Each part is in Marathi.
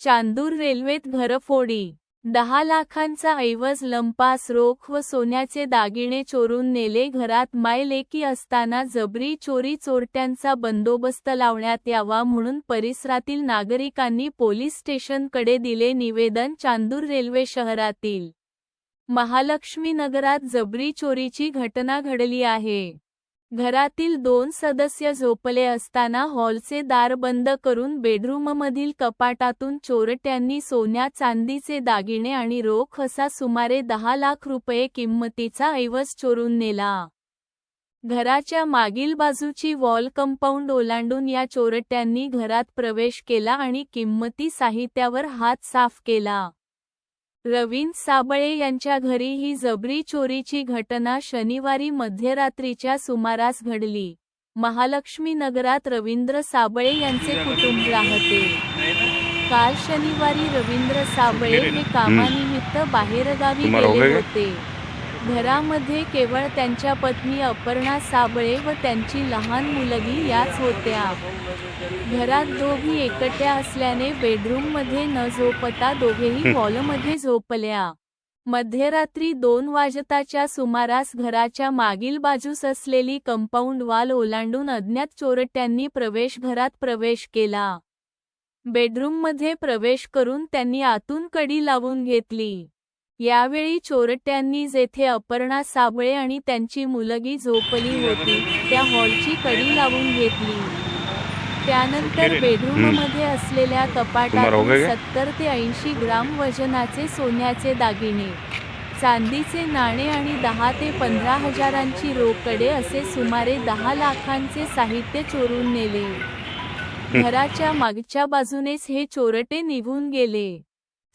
चांदूर रेल्वेत घरफोडी. दहा लाखांचा ऐवज लंपास रोख व सोन्याचे दागिने चोरून नेले घरात मायलेकी असताना जबरी चोरी चोरट्यांचा बंदोबस्त लावण्यात यावा म्हणून परिसरातील नागरिकांनी पोलीस स्टेशनकडे दिले निवेदन चांदूर रेल्वे शहरातील. महालक्ष्मी नगरात जबरी चोरीची घटना घडली आहे. घरातील दोन सदस्य झोपले असताना हॉलचे दार बंद करून बेडरूममधील कपाटातून चोरट्यांनी सोन्या चांदीचे दागिने आणि रोख असा सुमारे दहा लाख रुपये किंमतीचा ऐवज चोरून नेला. घराच्या मागील बाजूची वॉल कंपाऊंड ओलांडून या चोरट्यांनी घरात प्रवेश केला आणि किंमती साहित्यावर हात साफ केला. रवींद्र साबळे यांच्या घरी ही जबरी चोरीची घटना शनिवारी मध्यरात्रीच्या सुमारास घडली. महालक्ष्मी नगरात रवींद्र साबळे यांचे कुटुंब राहते. काल शनिवारी रवींद्र साबळे हे कामानिमित्त बाहेरगावी हो गेले? होते. घरामध्ये केवळ त्यांच्या पत्नी अपर्णा साबळे व त्यांची लहान मुलगी याच होत्या. घरात दोघी एकट्या असल्याने बेडरूममध्ये न झोपता दोघेही हॉलमध्ये झोपल्या. मध्यरात्री दोन वाजताच्या सुमारास घराच्या मागील बाजूस असलेली कंपाऊंड वाल ओलांडून अज्ञात चोरट्यांनी प्रवेश घरात प्रवेश केला. बेडरूममध्ये प्रवेश करून त्यांनी आतून कडी लावून घेतली. यावेळी चोरट्यांनी जेथे अपर्णा साबळे आणि त्यांची मुलगी झोपली होती त्या हॉलची कडी लावून घेतली. त्यानंतर बेडरूममध्ये असलेल्या कपाटातून गए? सत्तर ते ऐंशी ग्राम वजनाचे सोन्याचे दागिने चांदीचे नाणे आणि दहा ते पंधरा हजारांची रोकडे असे सुमारे दहा लाखांचे साहित्य चोरून नेले. घराच्या मागच्या बाजूनेच हे चोरटे निघून गेले.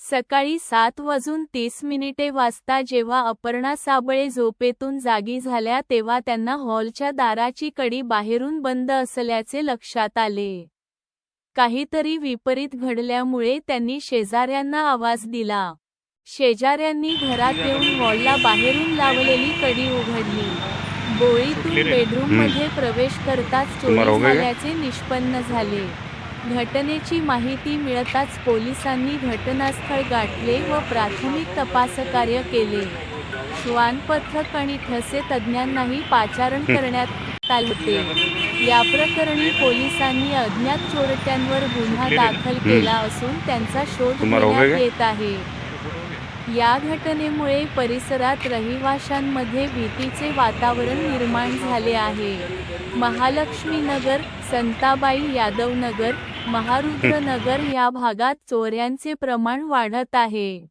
सकाळी सात वाजून तीस मिनिटे वाजता जेव्हा अपर्णा साबळे झोपेतून जागी झाल्या तेव्हा त्यांना हॉलच्या दाराची कडी बाहेरून बंद असल्याचे लक्षात आले. काहीतरी विपरीत घडल्यामुळे त्यांनी शेजाऱ्यांना आवाज दिला. शेजाऱ्यांनी घरात येऊन हॉलला बाहेरून लावलेली कडी उघडली. बोळीतून बेडरूममध्ये प्रवेश करताच चोरी? झाल्याचे निष्पन्न झाले. घटनेची माहिती मिळताच पोलिसांनी घटनास्थळ गाठले व प्राथमिक तपासकार्य केले. श्वान पथक आणि ठसे तज्ज्ञांनाही पाचारण करण्यात आले होते. या प्रकरणी पोलिसांनी अज्ञात चोरट्यांवर गुन्हा दाखल केला असून त्यांचा शोध घेण्यात? येत आहे. या घटनेमुळे परिसरात रहिवाशांमध्ये भीतीचे वातावरण निर्माण झाले आहे. महालक्ष्मी नगर संताबाई यादव नगर महारुद्रनगर या भागात चोऱ्यांचे प्रमाण वाढत आहे.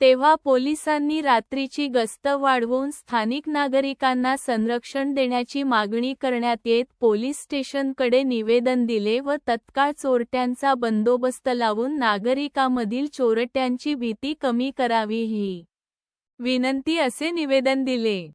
तेव्हा पोलिसांनी रात्रीची गस्त वाढवून स्थानिक नागरिकांना संरक्षण देण्याची मागणी करण्यात येत पोलीस स्टेशनकडे निवेदन दिले व तत्काळ चोरट्यांचा बंदोबस्त लावून नागरिकांमधील चोरट्यांची भीती कमी करावी ही विनंती असे निवेदन दिले.